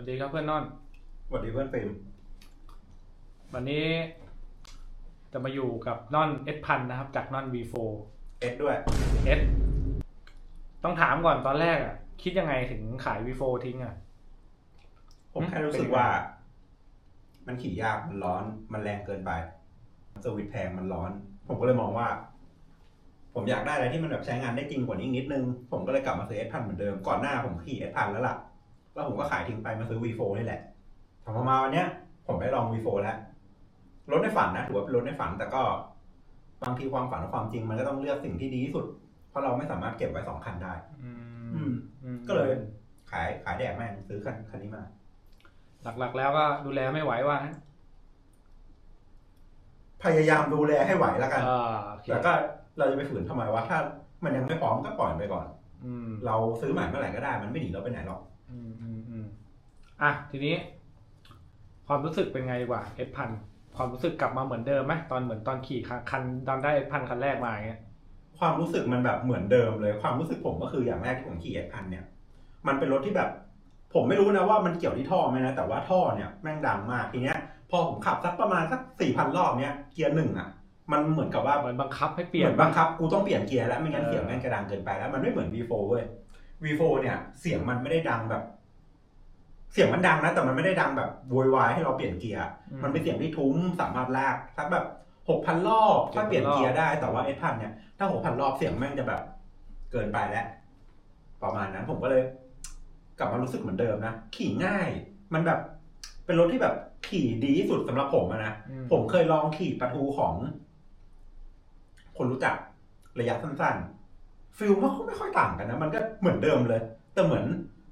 วัสดีครับเพื่อนนอนสวัสดีเพื่อนฟิล์มวันนี้จะมาอยู่กับนอนเอสพันนะครับ จากนอน V4 เอ็ดด้วย S ต้องถามก่อนตอนแรกอะ คิดยังไงถึงขาย V4 ทิ้งอะ ผมแค่รู้สึกว่า มันขี่ยากมันร้อน มันแรงเกินไปสวิตช์แพงมันร้อน ผมก็เลยมองว่า ผมอยากได้อะไรที่มันแบบใช้งานได้จริงกว่านี้อีกนิดนึง ผมก็เลยกลับมาซื้อเอสพันเหมือนเดิม ก่อนหน้าผมขี่เอสพันแล้วล่ะ แล้วผมก็ขายทิ้งไปมาซื้อ V4 นี่แหละพอมาวันเนี้ย ผมได้ลอง V4 แล้วรถในฝันนะถือว่าเป็นรถในฝัน แต่ก็บางทีความฝันกับความจริง มันก็ต้องเลือกสิ่งที่ดีที่สุด เพราะเราไม่สามารถเก็บไว้สองคันได้ อือืมมอืมก็เลยขายขายแดกแม่งซื้อคันคันนี้มา หลักๆ แล้วก็ดูแลไม่ไหวว่างั้นพยายามดูแลให้ไหวแล้วกันอ่าโอเคแล้วก็เราจะไปฝืนทำไมวะถ้า มันยังไม่พร้อมก็ปล่อยมันไปก่อน อืม เราซื้อใหม่เมื่อไหร่ก็ได้ มันไม่หนีเราไปไหนหรอก อืมอืมอืมอะทีนี้ ความรู้สึกเป็นไงดีกว่าเอสพันความรู้สึกกลับมาเหมือนเดิมไหมตอนเหมือนตอนขี่คันคันตอนได้เอสพันคันแรกมาอย่างเงี้ยความรู้สึกมันแบบเหมือนเดิมเลย ความรู้สึกผมก็คืออย่างแรกที่ผมขี่เอ็พันเนี่ย มันเป็นรถที่แบบ ผมไม่รู้นะว่ามันเกี่ยวที่ท่อไหมนะแต่ว่าท่อเนี่ยแม่งดังมากทีเนี้ย พอผมขับสักประมาณสักสี่พันรอบเนี้ยเกียร์หนึ่งอะมันเหมือนกับว่าเหมือนบังคับให้เปลี่เปยลี่นยนบังคับกูต้องเปลี่ยนเกียร์แล้วไม่งั้นเออเสียงแม่งจะดังเกินไปแล้วมันไม่เหมือน V4 เว้ย V4 เนี่ย เสียงมันไม่ได้ดังแบบ เสียงมันดังนะ แต่มันไม่ได้ดังแบบโวยวายให้เราเปลี่ยนเกียร์มันเป็นเสียงที่ทุ้มสามารถลากสักแบบหกพันรอบถ้าเปลี่ยนเกียร์ได้แต่ว่าเอสพันเนี่ยถ้าหกพันรอบเสียงแม่งจะแบบ เกินไปแล้ว ประมาณนั้นผมก็เลย กลับมารู้สึกเหมือนเดิมนะขี่ง่าย มันแบบ เป็นรถที่แบบขี่ดีที่สุดสำหรับผมอะนะอืผมเคยลองขี่ประทูของ คนรู้จักระยะสั้นๆ ฟิลมันก็ไม่ค่อยต่างกันนะ มันก็เหมือนเดิมเลย แต่เหมือน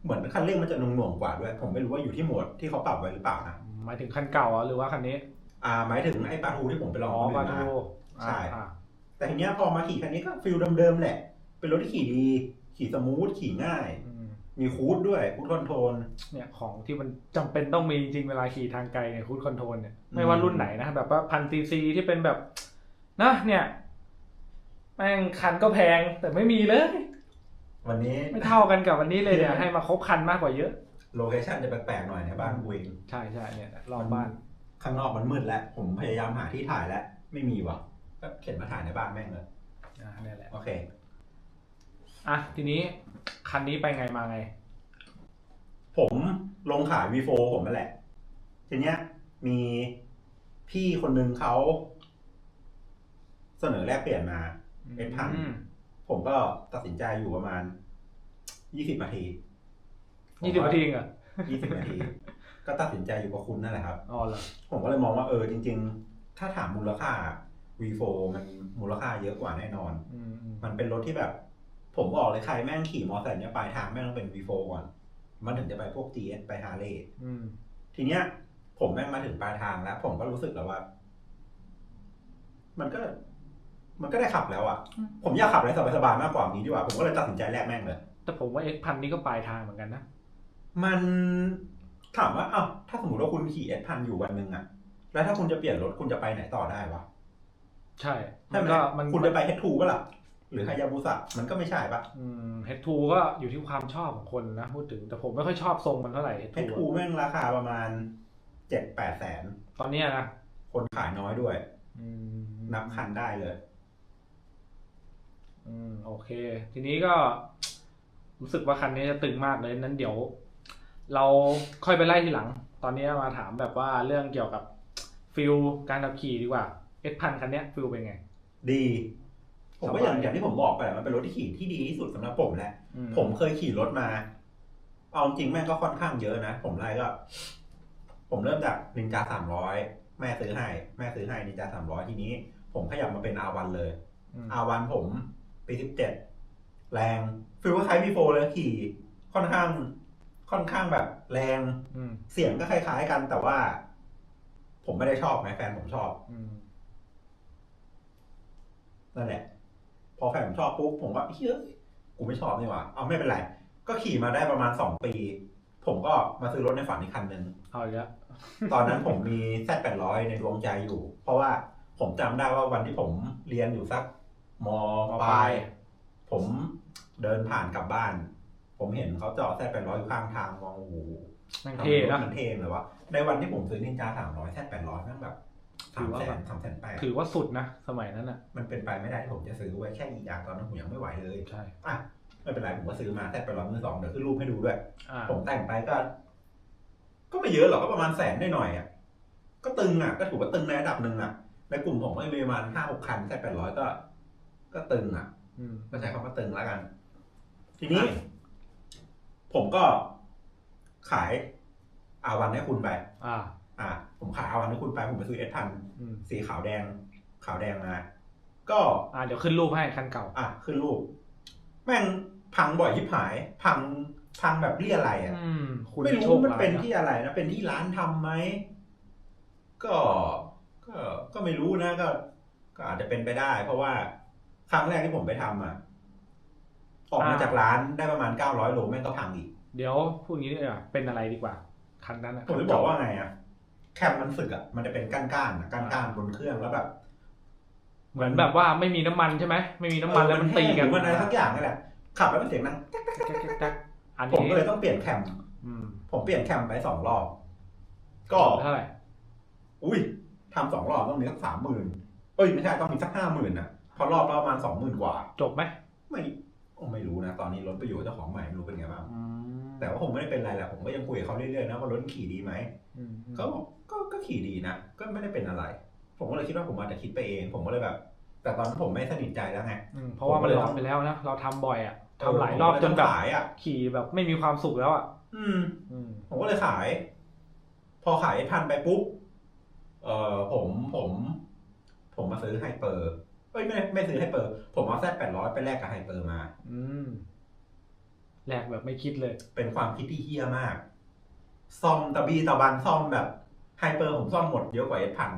เหมือนคันเร่งมันจะหน่วงๆกว่าด้วย ผมไม่รู้ว่าอยู่ที่โหมดที่เขาปรับไว้หรือเปล่านะ หมายถึงคันเก่าอะหรือว่าคันนี้ อ่า หมายถึงไอ้ปลาทูที่ผมไปลองอ๋อคนปาอื่นทูมาใช่อ่าแต่ทีเนี้ยพอมาขี่คันนี้ก็ฟิลเดิมๆแหละ เป็นรถที่ขี่ดี ขี่สมูทขี่ง่ายอืมมีคูดด้วยคูดคอนโทรลเนี่ยของที่มันจำเป็นต้องมีจริงเวลาขี่ทางไกลเนี่ยคูดคอนโทรลเนี่ยอืมไม่ว่ารุ่นไหนนะแบบว่าพันซีซีที่เป็นแบบนะเนี่ย แม่งคันก็แพงแต่ไม่มีเลย วันนี้ ไม่เท่ากันกับวันนี้เลยเนี่ยให้มาครบคันมากกว่าเยอะ โลเคชั่นจะแปลกๆหน่อยในบ้านกูเองใช่ใช่เนี่ยรอบบ้าน ข้างนอกมันมืดแล้ว ผมพยายามหาที่ถ่ายแล้ว ไม่มีว่ะก็เข็นมาถ่ายในบ้านแม่งเลยอ่าเนี่ยแหละโอเค อะทีนี้คันนี้ไปไงมาไง ผมลงขาย V4 ผมนั่นแหละ ทีเนี้ยมีพี่คนนึงเขาเสนอแลกเปลี่ยนมา เป็นพันอืมผมก็ตัดสินใจอยู่ประมาณยี่สิบนาทียี่สิบนาทีเองเหรอยี่สิบนาที ก็ตัดสินใจอยู่กับคุณนั่นแหละครับอ๋อเหรอผมก็เลยมองว่าเออจริง ๆ ถ้าถามมูลค่า V4 มันมูลค่าเยอะกว่าแน่นอนอืมอืมมันเป็นรถที่แบบ ผมบอกเลยใครแม่งขี่มอเตอร์ไซค์เนี่ยปลายทางแม่งต้องเป็น V4 ก่อนมันถึงจะไปพวก GS ไปฮาร์เลย์อืมทีเนี้ย ผมแม่งมาถึงปลายทางแล้ว ผมก็รู้สึกแล้วว่า มันก็ มันก็ได้ขับแล้วอะ่ะผมอยากขับอะไรสบายๆมากกว่านี้ดีกว่า ผมก็เลยตัดสินใจแลกแม่งเลย แต่ผมว่าเอ็กพันนี่ก็ปลายทางเหมือนกันนะมันถามว่าอ้าวถ้าสมมติว่าคุณขี่เอสพันอยู่วันหนึ่งอะแล้วถ้าคุณจะเปลี่ยนรถคุณจะไปไหนต่อได้วะใช่ใช่ไหมก็มันคุณจะไปเฮดทูปะล่ะ หรือฮายาบุสะมันก็ไม่ใช่ปะอืมเฮดทูก็อยู่ที่ความชอบของคนนะพูดถึงแต่ผมไม่ค่อยชอบทรงมันเท่าไหร่เฮดเฮดทูทูแม่งราคาประมาณเจ็ดแปดแสน ตอนเนี้ยนะคนขายน้อยด้วย อืมนับคันได้เลย อืมโอเค ทีนี้ก็รู้สึกว่าคันนี้จะตึงมากเลยนั้นเดี๋ยว เราค่อยไปไล่ทีหลัง ตอนนี้มาถามแบบว่าเรื่องเกี่ยวกับฟิลการขับขี่ดีกว่าเอสพันคันเนี้ยฟิลเป็นไง ดี ผมว่าอย่างสบายอย่างที่ผมบอกไปแหละมันเป็นรถที่ขี่ที่ดีที่สุดสำหรับผมแหละอืผมเคยขี่รถมา เอาจริงแม่งก็ค่อนข้างเยอะนะ ผมไล่ก็ ผมเริ่มจากนินจาสามร้อยแม่ซื้อให้ แม่ซื้อให้นินจาสามร้อยทีนี้ ผมขยับมาเป็นอาวันเลยอืมอาวันผม ปีสิบเจ็ดแรงฟิลว่าคล้ายมีโฟเลยขี่ ค่อนข้าง ค่อนข้างแบบแรงอืมเสียงก็คล้ายๆกัน แต่ว่า ผมไม่ได้ชอบไงแฟนผมชอบอืมนั่นแหละ พอแฟนผมชอบปุ๊บผมก็เฮ้ยกูไม่ชอบนี่หว่าเอาไม่เป็นไร ก็ขี่มาได้ประมาณสองปี ผมก็มาซื้อรถในฝันอีกคันหนึ่ง เอาอีกแล้วตอนนั้นผมมีแซดแปดร้อยในดวงใจอยู่ เพราะว่าผมจำได้ว่าวันที่ผมเรียนอยู่สัก มปลาย ผมเดินผ่านกลับบ้าน ผมเห็นเขาจอดแซดแปดร้อยอยู่ข้างทางมองโอ้โหแม่งทำไมเท่รถนะ มันเท่เลยวะในวันที่ผมซื้อนินจาสามร้อยแซดแปดร้อยแม่งแบบถืสามอว่าแสแบนบ สามแสนแปดถือว่าสุดนะ สมัยนั้นอะ มันเป็นไปไม่ได้ที่ผมจะซื้อไว้แค่อีกอย่างตอนนั้นผมยังไม่ไหวเลย ใช่ อะไม่เป็นไรผมก็ซื้อมาแซดแปดร้อยมือสองเดี๋ยวขึ้นรูปให้ดูด้วย อ่า ผมแต่งไปก็ ก็ไม่เยอะหรอกก็ประมาณแสนหน่อยๆอะก็ตึงอะ ก็ถือว่าตึงในระดับหนึ่งอะ ในกลุ่มผมก็มีประมาณห้าหกคันแค่แปดร้อยก็ ก็ตึงอะอืมก็ใช้คำว่าตึงแล้วกัน ทีนี้ ผมก็ขายอาวันให้คุณไป อ่า อะผมขายอาวันให้คุณไป ผมไปซื้อเอสพันอืมสีขาวแดง ขาวแดงมา ก็ อ่า เดี๋ยวขึ้นรูปให้คันเก่า อะ ขึ้นรูป แม่งพังบ่อยยิบหาย พัง พังแบบเรียอะไรอะอืมคุณไม่โชรู้คมันร้ายเป็นนะที่อะไรนะ เป็นที่ร้านทำไหม ก็ ก็ ก็ไม่รู้นะ ก็ ก็อาจจะเป็นไปได้ เพราะว่า ครั้งแรกที่ผมไปทำอะออกมาจากร้านได้ประมาณเก้าร้อยโลแม่งก็พังอีก เดี๋ยวพูดอย่างนี้ดีกว่าเป็นอะไรดีกว่าคันนั้นอะผมจะบอกว่าไงอะแคมมันสึกอะมันจะเป็นก้านๆอะก้านๆบนเครื่องแล้วแบบ เหมือนแบบว่าไม่มีน้ำมันใช่ไหมไม่มีน้ำมันแล้วมันตีกันหรือมันอะไรสักอย่างนี่แหละขับแล้วมันเสียงดังอันผมนี้ก็เลยต้องเปลี่ยนแคมอืมผมเปลี่ยนแคมไปสองรอบ ก็เท่าไหร่อุ้ยทำสองรอบต้องมีสักสามหมื่นเอ้ยไม่ใช่ต้องมีสักห้าหมื่นนะ เพอรอบละประมาณสองหมื่นกว่า จบไหมไม่โอ้ไม่รู้นะ ตอนนี้รถไปอยู่กับเจ้าของใหม่ไม่รู้เป็นไงบ้างอืมแต่ว่าผมไม่ได้เป็นไรแหละผมก็ยังคุยกับเขาเรื่อยๆนะว่ารถขี่ดีไหมอืมอืมเขาบอกก็ก็ขี่ดีนะก็ไม่ได้เป็นอะไร ผมก็เลยคิดว่าผมอาจจะคิดไปเอง ผมก็เลยแบบ แต่ตอนนั้นผมไม่สนิทใจแล้วไงอืมเพราะว่ามันลองไปแล้วนะเราทำบ่อยอะทำหลายรอบผมก็จเลนยแบต้บองขายอะขี่แบบไม่มีความสุขแล้วอะอืมอืมผมก็เลยขาย พอขายพันไปปุ๊บเออผมผม ผมมาซื้อไฮเปอร์เอ้ยไม่ไม่ซื้อไฮเปอร์ ผมเอาแซดแปดร้อยไปแลกกับไฮเปอร์มา อืมแหลกแบบไม่คิดเลย เป็นความคิดที่เฮี้ยมาก ซ่อมตะบีตะบันซ่อมแบบไฮเปอร์ผมซ่อมหมดเยอะกว่าเอสพัน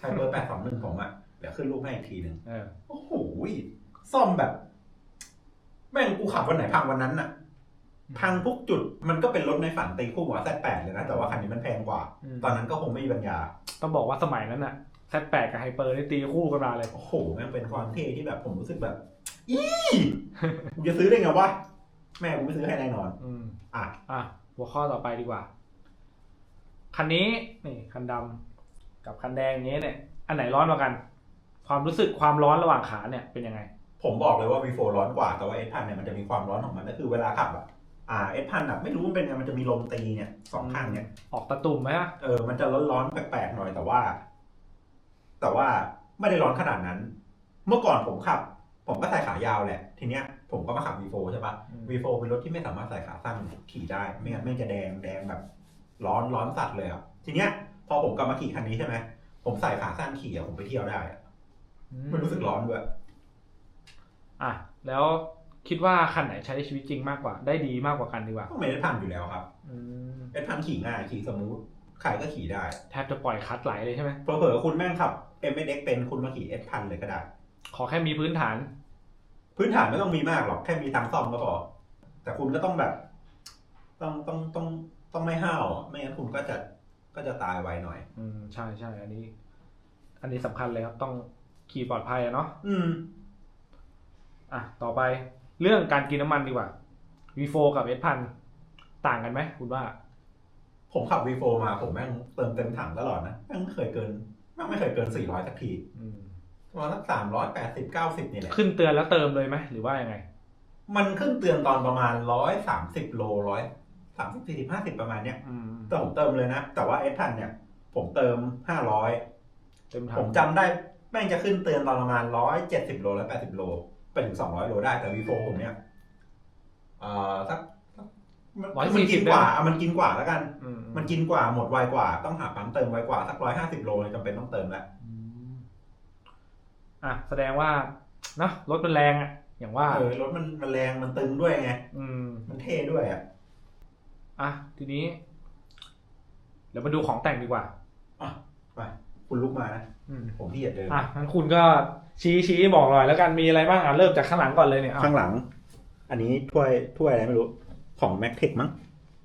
ไฮเปอร์แปดสองหนึ่งผมอะเดี๋ยวขึ้นรูปให้อีกทีหนึ่งเออโอ้โหซ่อมแบบ แม่งกูขับวันไหนพังวันนั้นน่ะ พังทุกจุดมันก็เป็นรถในฝันตีคู่หัวแซดแปดเลยนะ แต่ว่าคันนี้มันแพงกว่า อืมตอนนั้นก็คงไม่มีปัญญา ต้องบอกว่าสมัยนั้นอะ แซดแปดกับไฮเปอร์นี่ตีคู่กันมาเลย โอ้โหแม่งเป็นความเท่ที่แบบผมรู้สึกแบบ อีกูจะซื้อได้ไงวะ แม่กูไม่ซื้อให้แน่นอน อืมอะ อะ หัวข้อต่อไปดีกว่า คันนี้นี่คันดำกับคันแดงอย่างนี้เนี่ย อันไหนร้อนกว่ากัน ความรู้สึกความร้อนระหว่างขาเนี่ยเป็นยังไง ผมบอกเลยว่า V4 ร้อนกว่า แต่ว่า S พันเนี่ยมันจะมีความร้อนของมันก็คือเวลาขับอะ อ่า S พันอะไม่รู้มันเป็นไง มันจะมีลมตีเนี่ยสองข้างเนี่ย ออกตะตุ่มไหมฮะ เออ มันจะร้อนๆแปลกๆหน่อยแต่ว่า แต่ว่าไม่ได้ร้อนขนาดนั้น เมื่อก่อนผมขับ ผมก็ใส่ขายาวแหละ ทีเนี้ยผมก็มาขับ V4 ใช่ปะ V4 เป็นรถที่ไม่สามารถใส่ขาสั้นขี่ได้ ไม่งั้นไม่งจะแดงแดงแบบ ร้อนร้อนสัตว์เลยอะทีเนี้ย พอผมกลับมาขี่คันนี้ใช่ไหมผมใส่ขาสั้นขี่อะผมไปเที่ยวได้อะไม่รู้สึกร้อนด้วยอะแล้วคิดว่าคันไหนใช้ในชีวิตจริงมากกว่า ได้ดีมากกว่ากันดีกว่าก็ไม่ได้พันอยู่แล้วครับอืมเอสพันขี่ง่ายขี่สมูทใครก็ขี่ได้ แทบจะปล่อยคลัดไหลเลยใช่ไหมเผลอๆคุณแม่งขับ m s x เป็นคุณมาขี่เอสพันเลยก็ได้ ขอแค่มีพื้นฐาน พื้นฐานไม่ต้องมีมากหรอกแค่มีตังค์ซ่อมก็พอแต่คุณก็ต้องแบบ ต้องต้องต้องต้องไม่ห้าวอะไม่งั้นคุณก็จะก็จะตายไวหน่อย อืมใช่ใช่อันนี้ อันนี้สำคัญเลยครับต้องขี่ปลอดภัยอะเนาะอืม อะต่อไปเรื่องการกินน้ำมันดีกว่า V4 กับ S พันต่างกันไหมคุณว่า ผมขับ V4 มาผมแม่งเติมเต็มถังตลอดนะแม่งไม่เคยเกินแม่ง ไม่เคยเกิน400สักทีอืมประมาณสักสามร้อยแปดสิบเก้าสิบนี่แหละ ขึ้นเตือนแล้วเติมเลยไหมหรือว่ายังไง มันขึ้นเตือนตอนประมาณร้อยสามสิบโลร้อยสามสิบสี่สิบห้าสิบประมาณเนี้ยอืมแต่ผมเติมเลยนะ แต่ว่าเอสพันเนี่ย ผมเติมห้าร้อยเต็มถัผงมจำได้แม่งจะขึ้นเตือนตอนประมาณร้อยเจ็ดสิบโลร้อยแปดสิบโล ไปถึงสองร้อยโลได้แต่วีโฟผมเนี่ยเอ่อสัก มันมันกินกว่าอะมันกินกว่าแล้วกันอืมมันกินกว่าหมดไวกว่า ต้องหาปั๊มเติมไวกว่าสักร้อยห้าสิบโลเลยจำเป็นต้องเติมแล้วอืมอะแสดงว่าเนอะรถมันแรงอะอย่างว่าเออรถมันมันแรงมันตึงด้วยไงอืม มันเท่ด้วยอะอะทีนี้เดี๋ยวมาดูของแต่งดีกว่าไปคุณลุกมานะอืมผมที่เหยียดเดินอะงั้นคุณก็ชี้ชี้บอกหน่อยแล้วกันมีอะไรบ้างอะเริ่มจากข้างหลังก่อนเลยเนี่ยอะข้างหลัง อันนี้ถ้วยถ้วยอะไรไม่รู้ ของแม็กเทคมั้ง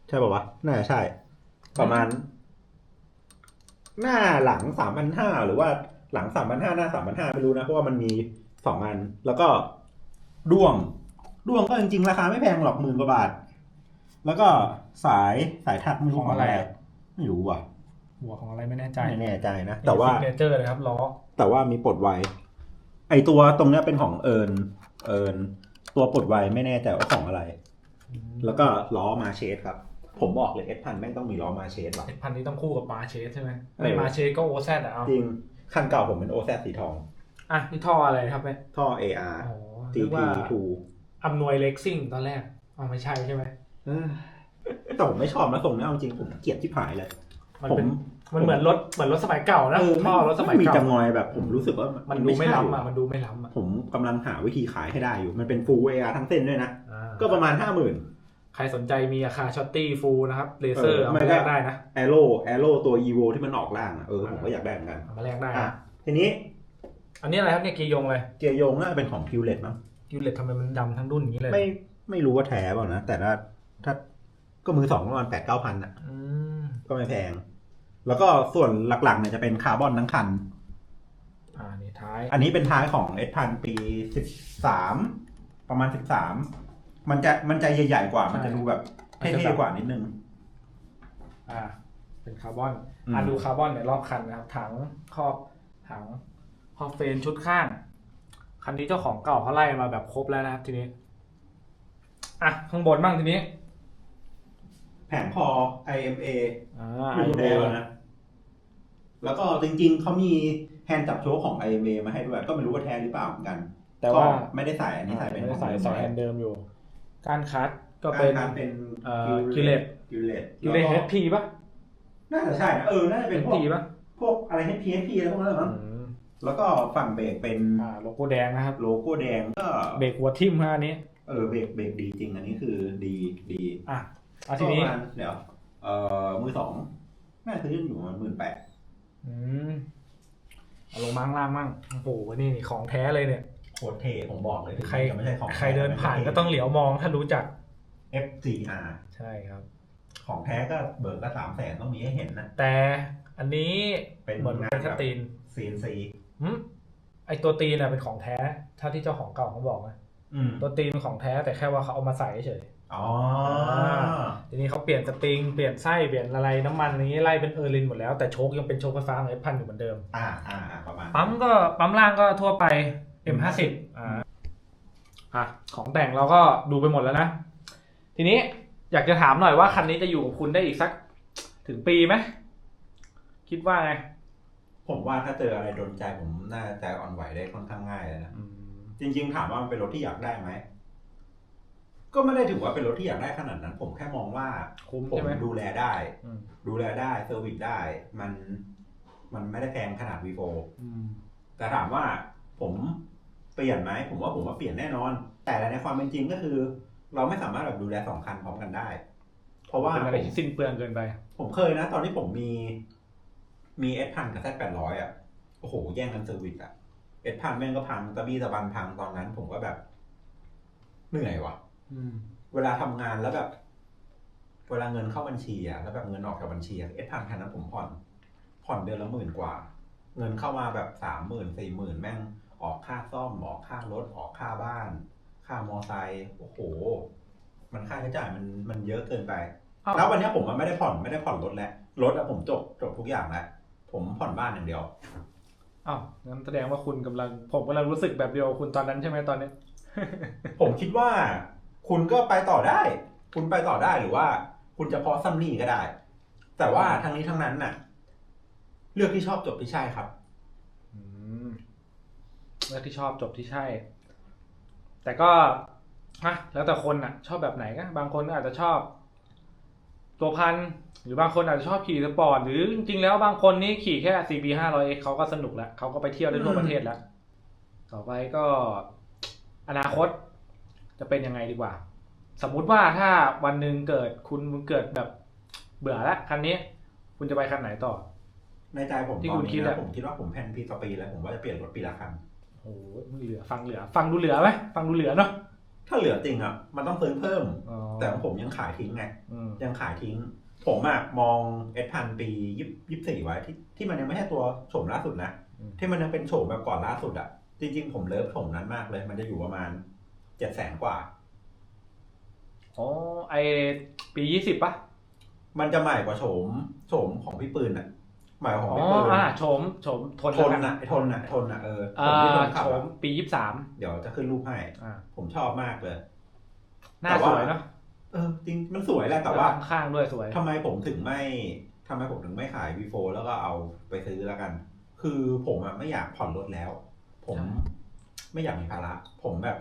ใช่ป่าวะ น่าจะใช่ ประมาณ หน้าหลังสามพันห้าหรือว่าหลังสามพันห้าหน้าสามพันห้าไม่รู้นะ เพราะว่ามันมีสองอัน แล้วก็ด้วงด้วงก็จริงๆ ราคาไม่แพงหรอกหมื่นกว่าบาท แล้วก็สายสายถักไม่รู้ของอะไร ไม่รู้ว่ะ หัวของอะไรไม่แน่ใจไม่แน่ใจนะ แต่ว่าซิกเนเจอร์เลยครับล้อแต่ว่ามีปลดไวไอตัวตรงเนี้ยเป็นของเอิญเอิญตัวปลดไวไม่แน่ใจว่าของอะไร แล้วก็ล้อมาเชสครับ ผมบอกเลยเอสพันแม่งต้องมีล้อมาเชสว่ะเอ็ดพันนี้ต้องคู่กับมาเชสใช่ไหมเออไม่มาเชสก็โอแซดอะเอาจริงคันเก่าผมเป็นโอแซสีทอง อะนี่ท่ออะไรครับเนี่ยท่อ AR อ๋อนึก TP ว่า2อำนวยเล็กซิ่งตอนแรกอ๋อไม่ใช่ใช่ไหมเอ้ยแต่ผมไม่ชอบนะทรงนี้เอาจริงผมเกลียดที่ผายเลยมันผมเป็นมันเหมือนรถเหมือนรถสมัยเก่านะเออท่อรถสมัยมีเก่าจังงอยแบบผมรู้สึกว่ามัมันดูไม่ใช่ล้ำอะมันดูไม่ล้ำอะผมกำลังหาวิธีขายให้ได้อยู่ มันเป็นฟูล AR ทั้งเส้นด้วยนะอ่า ก็ประมาณห้าหมื่นใครสนใจมีราคาช็อตตี้ฟูลนะครับเลเซอร์เออเอาไม่มาได้แลกได้นะแอโร่แอโร่ตัว EVO ที่มันออกล่างอะเออผมก็อยากได้เหมือนกันเอามาแลกได้อะนะทีนี้ อันนี้อะไรครับเนี่ยเกียร์ยงเลยเกียร์โยงน่าจะเป็นของพิวเลตมั้งยูเลตทำไมมันดำทั้งรุ่นอย่างนี้เลยไม่ไม่รู้ว่าแท้เปล่านะแต่ถ้าถ้าก็มือสองประมาณแปดเก้าพันอะอืมก็ไม่แพง แล้วก็ส่วนหลักๆเนี่ยจะเป็นคาร์บอนทั้งคันอ่านี่ท้าย อันนี้เป็นท้ายของเอสพันปีสิบสามประมาณสิบสาม มันจะมันจะใหญ่ๆกว่า มันจะดูแบบเท่ๆกว่านิดนึง อ่า เป็นคาร์บอนอืมอ่าดูคาร์บอนในรอบคันนะครับ ถังครอบถังครอบเฟรนชุดข้าง คันนี้เจ้าของเก่าเขาไล่มาแบบครบแล้วนะครับทีนี้ อะ ข้างบนบ้างทีนี้ แผงคอ IMA อ่า อยู่แดงแล้วนะ แล้วก็จริงๆ เขามีแฮนด์จับโชว์ของ IMA มาให้ด้วย ก็ไม่รู้ว่าแท้หรือเปล่าเหมือนกัน แต่ว่าก็ไม่ได้ใส่อันนี้ใส่เป็นไม่ได้ใส่ของใส่แฮนด์เดิมอยู่ การคัดก็เป็นการเป็นเอ่อ Gillette กิเลตกิเลเฮดพีป่ะน่าจะใช่นะเออน่าจะเป็นพวกพีป่ะพวกอะไร HP HP อะไรพวกนั้นเหรอมั้งอืมแล้วก็ฝั่งเบรกเป็นอ่าโลโก้แดงนะครับ โลโก้แดงก็เบรกหัวทิ่มฮะอันนี้ เออเบรกเบรกดีจริงอันนี้คือดีดีอะเอาทีนี้ก็ประมาณเดี๋ยวเอ่อมือสองน่าจะซื้ออยู่ประมาณหมื่นแปดอืมเอาลงมาข้างล่างมั่งโอ้โหนี่นี่ของแท้เลยเนี่ย โคตรเท่ผมบอกเลยใครจะไม่ใช่ของใครเดินผ่านก็ต้องเหลียวมองถ้ารู้จัก FCR ใช่ครับ ของแท้ก็เบิกก็สามแสนต้องมีให้เห็นนะ แต่อันนี้เป็นเหมือนงานเป็นสตีน CNC หึไอตัวตีนน่ะเป็นของแท้ ถ้าที่เจ้าของเก่าเขาบอกนะอืมตัวตีนเป็นของแท้แต่แค่ว่าเขาเอามาใส่เฉยอ๋อทีนี้เขาเปลี่ยนสปริง เปลี่ยนไส้ เปลี่ยนอะไรน้ำมันอะไรนี้ไล่เป็นเออร์ลินหมดแล้วแต่โชคยังเป็นโชคไฟฟ้าของเอฟพันอยู่เหมือนเดิมอ่าอ่าอ่าประมาณ ปั๊มก็ปั๊มล่างก็ทั่วไป M50 อ่าอะของแต่งเราก็ดูไปหมดแล้วนะ ทีนี้อยากจะถามหน่อยว่าคันนี้จะอยู่กับคุณได้อีกสักถึงปีไหมคิดว่าไง ผมว่าถ้าเจออะไรโดนใจผมน่าจะใจอ่อนไหวได้ค่อนข้างง่ายเลยนะอืมจริง ๆ ถามว่ามันเป็นรถที่อยากได้ไหมก็ไม่ได้ถือว่าเป็นรถที่อยากได้ขนาดนั้น ผมแค่มองว่าคุ้มผมใช่ไหมดูแลได้อืมดูแลได้เซอร์วิสได้ มันมันไม่ได้แพงขนาด vivo อืมแต่ถามว่าผมเปลี่ยนไหมผมว่าผมว่าเปลี่ยนแน่นอน แต่ในความเป็นจริงก็คือ เราไม่สามารถแบบดูแลสองคันพร้อมกันได้ เพราะว่าเป็นอะไรผมที่สิ้นเปลืองเกินไป ผมเคยนะ ตอนที่ผมมีมีเอสพันกับแซแปดร้อยอะโอ้โหแย่งกันเซอร์วิสอะเอสพันแม่งก็พังตะบี้ตะบันพังตอนนั้น ผมก็แบบ เหนื่อยว่ะอืมเวลาทำงานแล้วแบบ เวลาเงินเข้าบัญชีอะแล้วแบบเงินออกจากบัญชีเอสพันคันนั้นผมผ่อน ผ่อนเดือนละหมื่นกว่า เงินเข้ามาแบบสามหมื่นสี่หมื่นแม่ง ออกค่าซ่อม ออกค่ารถ ออกค่าบ้าน ค่ามอไซค์โอ้โห มันค่าใช้จ่ายมันมันเยอะเกินไป อ้าว แล้ววันเนี้ยผมมันไม่ได้ผ่อนไม่ได้ผ่อนรถแล้วรถอะผมจบจบทุกอย่างแล้วผมผ่อนบ้านอย่างเดียว อ้าวงั้นแสดงว่าคุณกำลัง ผมกำลังรู้สึกแบบเดียวกับคุณตอนนั้นใช่ไหมตอนนี้ผมคิดว่า คุณก็ไปต่อได้ คุณไปต่อได้หรือว่า คุณจะพอซัมนี่ก็ได้ แต่ว่าทั้งนี้ทั้งนั้นน่ะ เลือกที่ชอบจบที่ใช่ครับอืม เลือกที่ชอบจบที่ใช่ แต่ก็นะแล้วแต่คนอะ ชอบแบบไหนก็บางคนอาจจะชอบ ตัวพันหรือบางคนอาจจะชอบขี่สปอร์ตหรือจริงๆแล้วบางคนนี่ขี่แค่ CB 500เขาก็สนุกแล้วเขาก็ไปเที่ยวได้ทั่วประเทศแล้ว ต่อไปก็อนาคตจะเป็นยังไงดีกว่า สมมุติว่าถ้าวันหนึ่งเกิดคุณเกิดแบบเบื่อแล้วคันนี้ คุณจะไปคันไหนต่อ ในใจผมที่ตอคุนณคินี้ดนะอะผมคิดว่าผมแพลนปีต่อปีแล้ว ผมว่าจะเปลี่ยนรถปีละคันโอ้โหเหลือ ฟังเหลือ ฟังดูเหลือไหมฟังดูเหลือเนาะถ้าเหลือจริงอะมันต้องซื้อเพิ่มอ๋อแต่ของผมยังขายทิ้งไงอืมยังขายทิ้ง ผมอะมองเอสพันปียี่สิบสี่ไว้ที่ที่มันยังไม่ใช่ตัวโฉมล่าสุดนะที่มันยังเป็นโฉมแบบก่อนล่าสุดอะจริงๆ ผมเลิฟโฉมนั้นมากเลย มันจะอยู่ประมาณเจ็ดแสนกว่าอ๋อไอปียี่สิบป่ะมันจะใหม่กว่าโฉมโฉมของพี่ปืนอะใหม่กว่าของอ๋อพี่ปืนอ่าโฉมโฉมทนทนแล้วกัอะไอ้ทนอะทนอะเอออ่าผมที่โดนขับโฉมอะปียี่สิบสามเดี๋ยวจะขึ้นรูปให้ อ่าผมชอบมากเลย หน้าแต่สว่าวยเนาะเออจริงมันสวยแหละแต่ว่าข้างๆด้วยสวย ทำไมผมถึงไม่ทำไมผมถึงไม่ขาย V4 แล้วก็เอาไปซื้อแล้วกัน คือผมอะไม่อยากผ่อนรถแล้ว ผมใช่ ไม่อยากมีภาระผมแบบ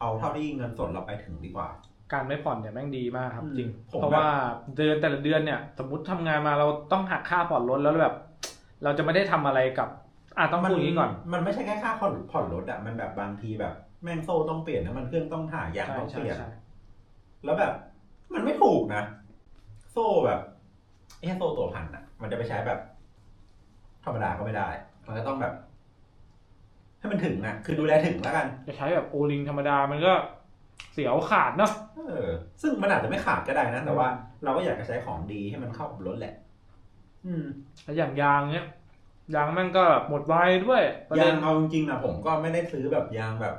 เอาเท่าที่เงินสดเราไปถึงดีกว่า การไม่ผ่อนเนี่ยแม่งดีมากครับอืมจริงผมเพราะแบบว่าเดือนแต่ละเดือนเนี่ย สมมติทำงานมาเราต้องหักค่าผ่อนรถแล้วแบบ เราจะไม่ได้ทำอะไรกับอะต้องพูดอย่างนี้ก่อน มันไม่ใช่แค่ค่าผ่อนผ่อนรถอะมันแบบบางทีแบบ แม่งโซ่ต้องเปลี่ยนนะมันเครื่องต้องถ่ายยางใช่ต้องใช่เปลี่ยนใช่แล้วแบบ มันไม่ถูกนะ โซ่แบบไอ้แค่โซ่ตัวพันอะมันจะไปใช้แบบ ธรรมดาก็ไม่ได้ มันก็ต้องแบบ ให้มันถึงอะคือดูแลถึงแล้วกัน จะใช้แบบโอลิงธรรมดามันก็ เสียวขาดเนาะเออ ซึ่งมันอาจจะไม่ขาดก็ได้นะ แต่ว่าเราก็อยากจะใช้ของดีให้มันเข้ากับรถแหละ อืมแล้วอย่างยางเนี้ยยางแม่งก็แบบหมดไวด้วยประเด็ยานงเอาจริงๆนะผมก็ไม่ได้ซื้อแบบยางแบบ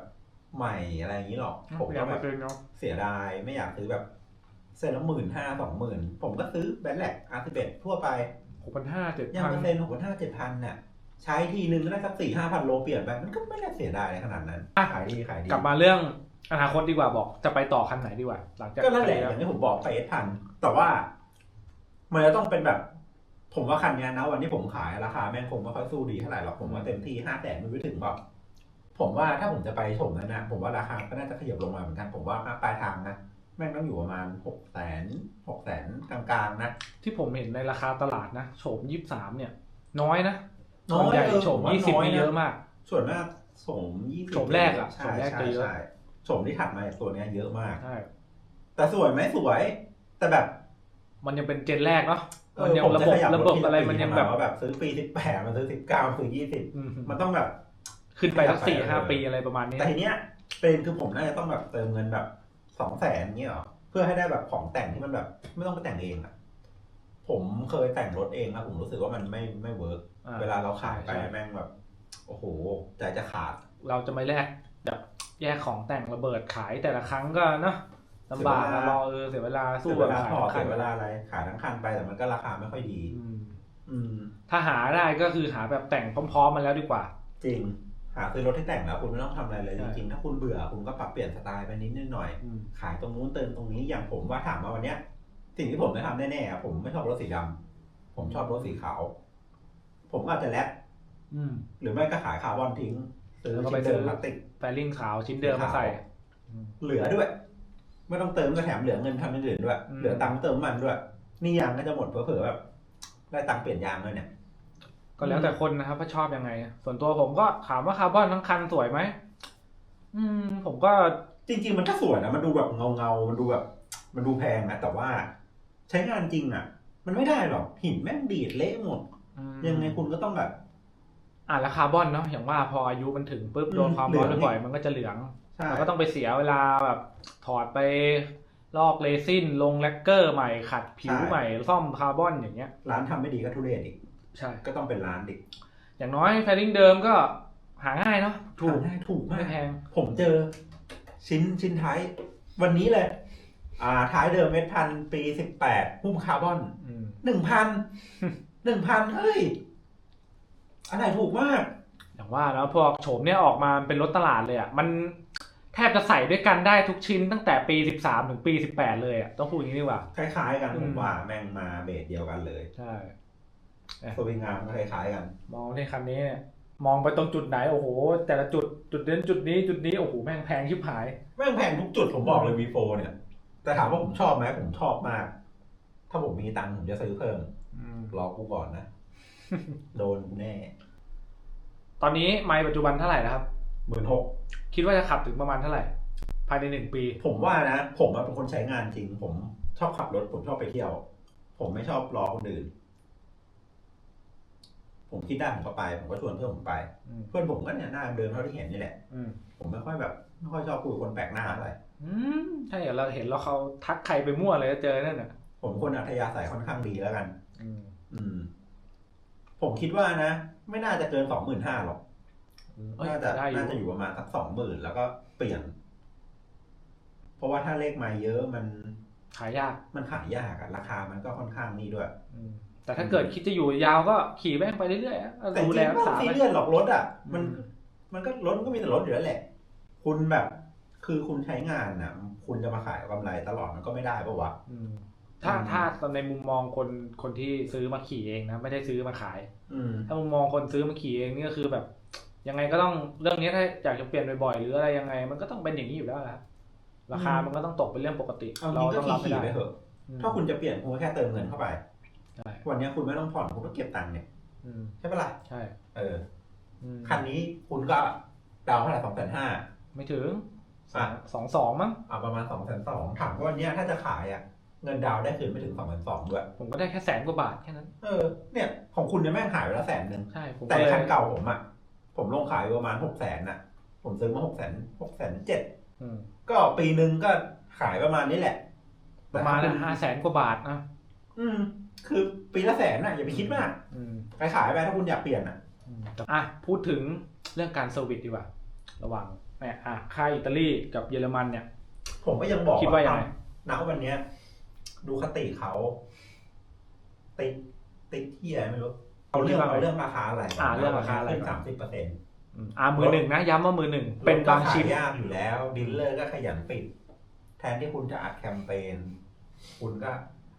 ใหม่อะไรอย่างนี้หรอก ผมยาก็งแบมาบเป็นเนาะเสียดายไม่อยากซื้อแบบเส้นละหมื่นห้าสองหมื่นผมก็ซื้อแบนแลกอาร์ติเบตทั่วไปหกพันห้าเจ็ดยางพันเปอร์เซ็นต์หกพันห้าเจ็ดพันน่ะ ใช้ทีนึงก็ได้สักสี่ห้าพันโลเปลี่ยนไป มันก็ไม่ได้เสียดายอะไรขนาดนั้น ขายดีขายดี กลับมาเรื่อง อนาคตดีกว่าบอกจะไปต่อคันไหนดีกว่า หลังจากก็นั่นแหละไปอแล้วย่างที่ผมบอกไปเอสพันแต่ว่า มันจะต้องเป็นแบบ ผมว่าคันเนี้ยนะวันที่ผมขายราคาแม่งคงไม่ค่อยสู้ดีเท่าไหร่หรอกผมว่าเต็มที่ห้าแสนมันไม่ถึงแบบผมว่าถ้าผมจะไปชมนั้นนะผมว่าราคาก็น่าจะขยับลงมาเหมือนกันผมว่าปลายทางนะแม่งต้องอยู่ประมาณหกแสนหกแสนกลางๆนะที่ผมเห็นในราคาตลาดนะโฉมยี่สามเนี่ย น้อยนะน้อยส่วใหญ่เออโฉมผมว่ายี่สิบน้อยมีนะเยอะมาก ส่วนมากโฉมยี่สิบโฉมแรกอะใช่โฉมแรกใช่จะเยอะใช่ โฉมที่ถัดมาจากตัวเนี้ยเยอะมาก ใช่แต่สวยไหมสวย แต่แบบมันยังเป็นเจนแรกเนาะเอมันอยังผมระจะบบขยับระบบถทีอะไรปีมันยังาแบบว่าแบบซื้อปีสิบแปดมาซื้อสิบเก้าซื้อยี่สิบอืมมันต้องแบบ ขึ้นไปสักขยับไปสี่ห้าเออปีอะไรประมาณนี้แต่ทีเนี้ยประเด็นคือผมน่าจะต้องแบบเติมเงินแบบสองแสนเงี้ยหรอเพื่อให้ได้แบบของแต่งที่มันแบบ ไม่ต้องไปแต่งเองอะผมเคยแต่งรถเองแล้วผมรู้สึกว่ามันไม่ไม่เวิร์กอ่เวลาเราขายไปใช่แม่งแบบ โอ้โหใจจะขาด เราจะไม่แลกแบบ แยกของแต่งระเบิดขายแต่ละครั้งก็เนาะลำบากเสียเวลารรอเออเสียเวลาสู้เสียแบเวบลาขายพอทั้งคัเสีนยเวลาอะไรขายทั้งคันไปแต่มันก็ราคาไม่ค่อยดี อืมอืม ถ้าหาได้ก็คือหาแบบแต่งพร้อมๆมาแล้วดีกว่า จริง หาซื้อรถที่แต่งแล้วคุณไม่ต้องทำอะไรเลยใช่ จริงๆถ้าคุณเบื่อคุณก็ปรับเปลี่ยนสไตล์ไปนิดนิดหน่อย อืมขายตรงนู้นเติมตรงนี้อย่างผมว่าถามมาวันเนี้ย สิ่งที่ผมจะทำแน่ๆอะผมไม่ชอบรถสีดำผมชอบรถสีขาว ผมก็อาจจะแลกอืม หรือไม่ก็ขายคาร์บอนทิ้ง ซื้อแล้วก็ไปชิ้นเดิมซื้อพลาสติกแฟลิงขาวชิ้นเดิมมาใส่ขาวอืมเหลือด้วย ไม่ต้องเติมก็แถมเหลือเงินทำอย่างอื่นด้วยอืมเหลือตังค์เติมมันด้วย นี่ยางก็จะหมดเผลอๆแบบได้ตังค์เปลี่ยนยางเลยเนี่ย ก็แล้วแต่คนนะครับว่าชอบยังไง ส่วนตัวผมก็ถามว่าคาร์บอนทั้งคันสวยไหมอืม ผมก็จริง ๆ มันก็สวยนะมันดูแบบเงาเงาๆมันดูแบบ มันดูแพงนะแต่ว่า ใช้งานจริงอะ มันไม่ได้หรอกหินแม่งดีดเละหมดอืมยังไงคุณก็ต้องแบบ อะแล้วคาร์บอนเนาะอย่างว่าพออายุมันถึงปุ๊บอืมโดนความร้อนเหลืองบ่อยๆมันก็จะเหลืองใช่เราก็ต้องไปเสียเวลาแบบถอดไปลอกเรซินลงแลกเกอร์ใหม่ขัดผิวใหม่ซ่อมคาร์บอนอย่างเงี้ย ร้านทำไม่ดีก็ทุเรศอีก ใช่ ก็ต้องเป็นร้านดิอย่างน้อยแฟลิงเดิมก็หาง่ายเนาะถูก หาได้ถูกมาไม่กแพง ผมเจอ ชิ้นชิ้นท้าย วันนี้เลย อ่า ท้ายเดิมเม็ดพันปีสิบแปดหุ้มคาร์บอนอืม หนึ่งพัน หนึ่งพันเฮ้ย อะไรถูกมาก อย่างว่าแล้วพวกโฉมเนี่ยออกมาเป็นรถตลาดเลยอะมันแทบจะใส่ด้วยกันได้ทุกชิ้นตั้งแต่ปี 13 ถึงปี 18 เลยอะต้องพูดอย่างนี้ดีกว่า คล้ายๆกันอืมผมว่าแม่งมาเบสเดียวกันเลยใช่สวิงงามก็คล้ายๆกัน มองที่คันนี้เนี่ยมองไปตรงจุดไหนโอ้โห แต่ละจุดจุดเด่นจุดนี้จุดนี้โอ้โหแม่งแพงชิบหาย แม่งแพงทุกจุดผมบอกเลย V4 เนี่ย แต่ถามว่าผมชอบไหมผมชอบมาก ถ้าผมมีตังค์ผมจะซื้อเพิ่มอืมรอกูก่อนนะ โดนกูแน่ ตอนนี้ไมล์ปัจจุบันเท่าไหร่แล้วครับ หมื่นหก คิดว่าจะขับถึงประมาณเท่าไหร่ ภายในหนึ่งปี ผมว่านะ ผมอะเป็นคนใช้งานจริง ผมชอบขับรถ ผมชอบไปเที่ยว ผมไม่ชอบรอคนอื่น ผมคิดได้ผมก็ไป ผมก็ชวนเพื่อนผมไป อืม เพื่อนผมก็เนี่ยหน้าเดิมเท่าที่เห็นนี่แหละ อืมผมไม่ค่อยแบบไม่ค่อยชอบคุยกับคนแปลกหน้าอะไร อืมใช่เหรอเราเห็นแล้วเขาทักใครไปมั่วเลยก็เจอนั่นน่ะผมคนอัธยาศัยค่อนข้างดีแล้วกัน อืม อืม ผมคิดว่านะ ไม่น่าจะเกินสองหมื่นห้าหรอกเอ้ยน่าจะได้อยู่น่าจะอยู่ประมาณสักสองหมื่นแล้วก็เปลี่ยน เพราะว่าถ้าเลขมาเยอะมันขายยาก มันขายยากอะราคามันก็ค่อนข้างนี่ด้วยอืมแต่ถ้าเกิดคิดจะอยู่ยาวก็ขี่แม่งไปเรื่อยๆอะแต่จดูริงแลๆรัไม่กต้อษางซีไปเรียสหรอกรถอะ มันอืมมันก็รถมันก็มีแต่รถอยู่แล้วแหละ คุณแบบ คือคุณใช้งานอะ คุณจะมาขายกำไรตลอดมันก็ไม่ได้ปะวะอืม ถ้าอืมถ้าในมุมมองคนคนที่ซื้อมาขี่เองนะไม่ได้ซื้อมาขาย อืมถ้ามุมมองคนซื้อมาขี่เองนี่ก็คือแบบ ยังไงก็ต้องเรื่องนี้ถ้าอยากจะเปลี่ยนบ่อยๆหรืออะไรยังไง มันก็ต้องเป็นอย่างนี้อยู่แล้วครับราคาอืมมันก็ต้องตกเป็นเรื่องปกติ เอาเรางี้ก็ต้องรับไม่ขี่ได้ๆไปเถอะอืมถ้าคุณจะเปลี่ยนคุณก็แค่เติมเงินเข้าไป ใช่วันนี้คุณไม่ต้องผ่อนคุณก็เก็บตังค์เนี่ยอืมใช่ปะล่ะใช่เอออืมคันนี้คุณก็ดาวน์เท่าไหร่สองแสนห้า ไม่ถึงสออะงสองสองมั้งอ่าประมาณสองแสนสองถามว่าวันเนี้ยถ้าจะขายอะ เงินดาวน์ได้คืนไม่ถึงสองแสนสองด้วย ผมก็ได้แค่แสนกว่าบาทแค่นั้น เออ เนี่ยของคุณเนี่ยแม่งขายไปแล้วแสนหนึ่งใช่ผมแต่ก็เลยคันเก่าผมอะ ผมลงขายไปประมาณหกแสนน่ะ ผมซื้อมาหกแสนหกแสนเจ็ดอืมก็ปีหนึ่งก็ขายประมาณนี้แหละ ประมาณแต่ถ้คุณห้าแสนกว่าบาทนะอืม คือปีละแสนน่ะ อย่าไปคิดมากอืมไปขายไปถ้าคุณอยากเปลี่ยนอะอืมแต่อะพูดถึงเรื่องการเซอร์วิสดีกว่า ระหว่างเนี่ยอะค่ายอิตาลีกับเยอรมันเนี่ย ผมก็ยังบอกคิดว่ายังไงณวันเนี้ย ดูคติเขา ติดติดที่อะไรไม่รู้เอาเรื่องเอาเรื่องราคาอะไรก่นอ่าเรื่องราคาอะไรขึ้นก่อนสามสิบเปอร์เซ็นต์อืมอ่ามือหนึ่งนะย้ำว่ามือหนึ่งเป็นบางชิ้นยากอยู่แล้วดีลเลอร์ก็ขยันปิด แทนที่คุณจะอัดแคมเปญคุณก็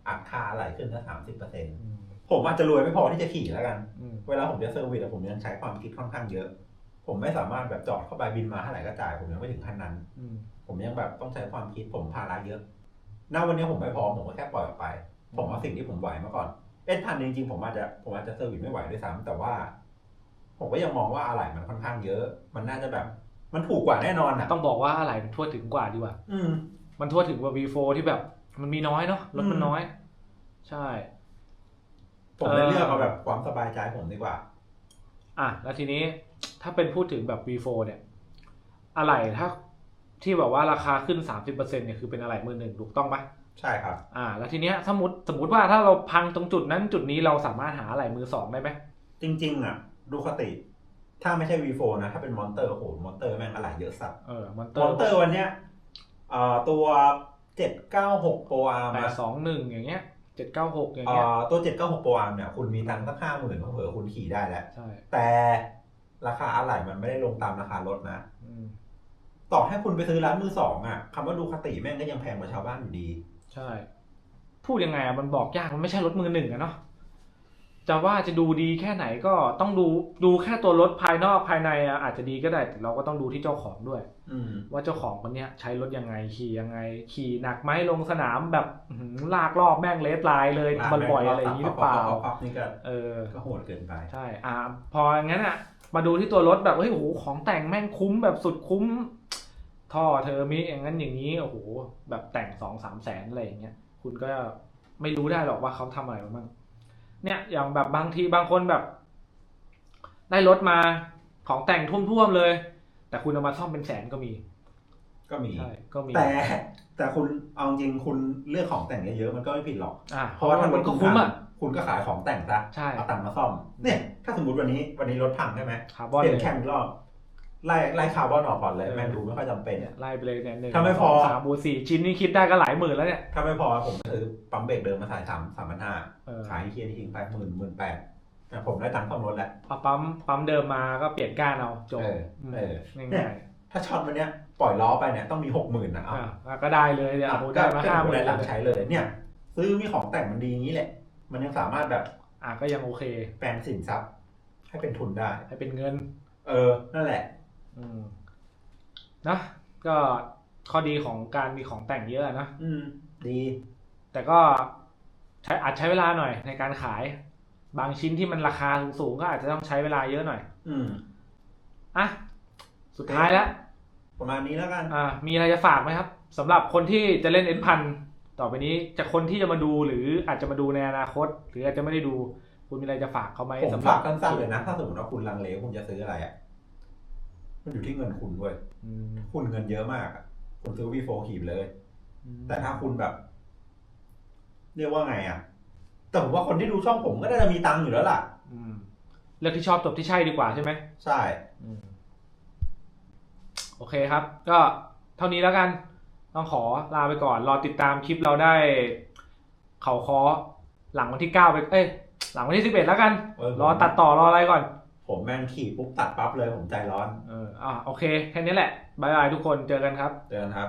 อัดค่าอะไรขึ้นสักสามสิบเปอร์เซ็นต์อืมผมอาจจะรวยไม่พอที่จะขี่แล้วกันอืมเวลาผมจะเซอร์วิสอะผมยังใช้ความคิดค่อนข้างเยอะ ผมไม่สามารถแบบจอดเข้าไปบินมาเท่าไหร่ก็จ่าย ผมยังไม่ถึงขั้นนั้นอืมผมยังแบบต้องใช้ความคิดผมภาระเยอะ ณวันนี้ผมไม่พร้อมผมก็แค่ปล่อยออกไป ผมเอาสิ่งที่ผมไหวมาก่อน เอ็ดพันจริงๆผมอาจจะผมอาจจะเซอร์วิสไม่ไหวด้วยซ้ำแต่ว่า ผมก็ยังมองว่าอะไหล่มันค่อนข้างเยอะ มันน่าจะแบบ มันถูกกว่าแน่นอนอะต้องบอกว่าอะไรมันทั่วถึงกว่าดีกว่า อืม มันทั่วถึงกว่า V4 ที่แบบ มันมีน้อยเนาะรถมันน้อย ใช่ ผมเลยเออเลือกเอาแบบความสบายใจผมดีกว่า อะแล้วทีนี้ถ้าเป็นพูดถึงแบบ V4 เนี่ย อะไรถ้า ที่แบบว่าราคาขึ้น 30%เนี่ยคือเป็นอะไรมือหนึ่งถูกต้องปะใช่ครับ อ่า แล้วทีเนี้ยสมมติสมมติว่าถ้าเราพังตรงจุดนั้นจุดนี้เราสามารถหาอะไรมือสองได้ไหมจริง ๆ อะ ดูคติ ถ้าไม่ใช่ V4 นะ ถ้าเป็นมอนเตอร์โอ้โหมอนเตอร์แม่งอะไรเยอะสัสเออมอนเตมออนร์เตอร์วันเนี้ยเอ่อตัวเจ็ดเก้าหกโปรอาร์มแปดสองหนึ่งอย่างเงี้ยเจ็ดเก้าหกอย่างเอ่เงี้ยอตัวเจ็ดเก้าหกโปรอาร์มเนี่ยคุณมีตังค์สักห้าหมื่นเผื่อๆคุณขี่ได้แล้ว ใช่แต่ราคาอะไหล่มันไม่ได้ลงตามราคารถนะอืม ต่อให้คุณไปซื้อร้านมือสองอะคำว่าดูคติแม่งก็ยังแพงกว่าชาวบ้านอยู่ดี ใช่ พูดยังไงอะมันบอกยากมันไม่ใช่รถมือหนึ่งอะเนาะจะว่าจะดูดีแค่ไหนก็ต้องดูดูแค่ตัวรถภายนอกภายในอะอาจจะดีก็ได้แต่เราก็ต้องดูที่เจ้าของด้วย อืม ว่าเจ้าของคนเนี้ยใช้รถยังไงขี่ยังไง ขี่หนักไหมลงสนามแบบอื้อหือลากรอบแม่งเลสไลน์เลยบ่อยๆอะไรอย่างนี้หรือเปล่าปั๊บๆๆๆนี่ก็เออ ก็โหดเกินไป ใช่ อ่า พออย่างนั้นอะ มาดูที่ตัวรถแบบเฮ้ยโอ้โหของแต่งแม่งคุ้มแบบสุดคุ้ม ท่อเทอร์มิอย่างนั้นอย่างนี้โอ้โหแบบแต่งสองสามแสนอะไรอย่างเงี้ยคุณก็ไม่รู้ได้หรอกว่าเขาทำอะไรมาบ้างเนี่ยอย่างแบบบางทีบางคนแบบ ได้รถมาของแต่งท่วมๆเลย แต่คุณเอามาซ่อมเป็นแสนก็มี ก็มีใช่ก็มีแต่แต่คุณเอาจริงคุณเลือกของแต่งเยอะๆมันก็ไม่ผิดหรอกอ่าเพราะว่าถ้ามันก็คุ้มอะ คุณก็ขายของแต่งซะใช่เอาตังค์มาซ่อม เนี่ย ถ้าสมมติวันนี้วันนี้รถพังใช่ไหมคาร์บอนเปลี่ยเลนยแคมอีกรอบไล่ไล่คาร์บอนออกก่อนเลยเออแม่งดูไม่ค่อยจำเป็นเนี่ยไล่ไปเลยเนี่ยหนึ่งถ้าไม่พอสงสามบูสี่ชิ้นนี่คิดได้ก็หลายหมื่นแล้วเนี่ยถ้าไม่พอผมซื้อปั๊มเบรกเดิมมาใส่สามสามพันห้าเออขายที่เคียทิ้งไปหมื่นหมื่นแปดผมได้ตังค์ซ่อมรถแล้วเอาปั๊มปั๊มเดิมมาก็เปลี่ยนก้านเอาจบเออเออง่เนี่ยายถ้าช็อตวันเนี้ยปล่อยล้อไปเนี่ยต้องมีหกหมื่นนะๆเอาอะก็ได้เลยเนี่ยโอ้โหได้มาก็ห้าหก็มื่ได้นหลังใช้เลยเนี่ย ซื้อมีของแต่งมันดีอย่างนี้แหละ มันยังสามารถแบบ อะก็ยังโอเค แปลงสินทรัพย์ ให้เป็นทุนได้ ให้เป็นเงิน เออ นั่นแหละ อืมนะก็ข้อดีของการมีของแต่งเยอะนะอืม ดี แต่ก็ใช้อาจใช้เวลาหน่อยในการขาย บางชิ้นที่มันราคาสูงๆก็อาจจะต้องใช้เวลาเยอะหน่อย อืมอะสุดท้ายแล้วประมาณนี้แล้วกัน อ่ามีอะไรจะฝากไหมครับสำหรับคนที่จะเล่นเอ็นพัน ต่อไปนี้จะคนที่จะมาดูหรืออาจจะมาดูในอนาคต หรืออาจจะไม่ได้ดู คุณมีอะไรจะฝากเขาไหมผมสำหรัฝาบกสั้นๆเลยนะ ถ้าสมมติว่าคุณลังเลคุณจะซื้ออะไรอะ มันอยู่ที่เงินคุณด้วย อืมคุณเงินเยอะมากอะคุณซื้อวีโฟขีบเลยอืมแต่ถ้าคุณแบบ เรียกว่าไงอะ แต่ผมว่าคนที่ดูช่องผมก็น่าจะมีตังค์อยู่แล้วล่ะ อืมเลือกที่ชอบจบที่ใช่ดีกว่าใช่ไหม ใช่อืมโอเคครับ ก็เท่านี้แล้วกันเต้องขอลาไปก่อน รอติดตามคลิปเราได้ เขาคอหลังวันที่เก้าไป เอ้ย หลังวันที่สิบเอ็ดแล้วกัน เออ รอตัดต่อรออะไรก่อน ผมแม่งขี่ปุ๊บตัดปั๊บเลยผมใจร้อนเอออะโอเค แค่นี้แหละ บ๊ายบายทุกคน เจอกันครับ เจอกันครับ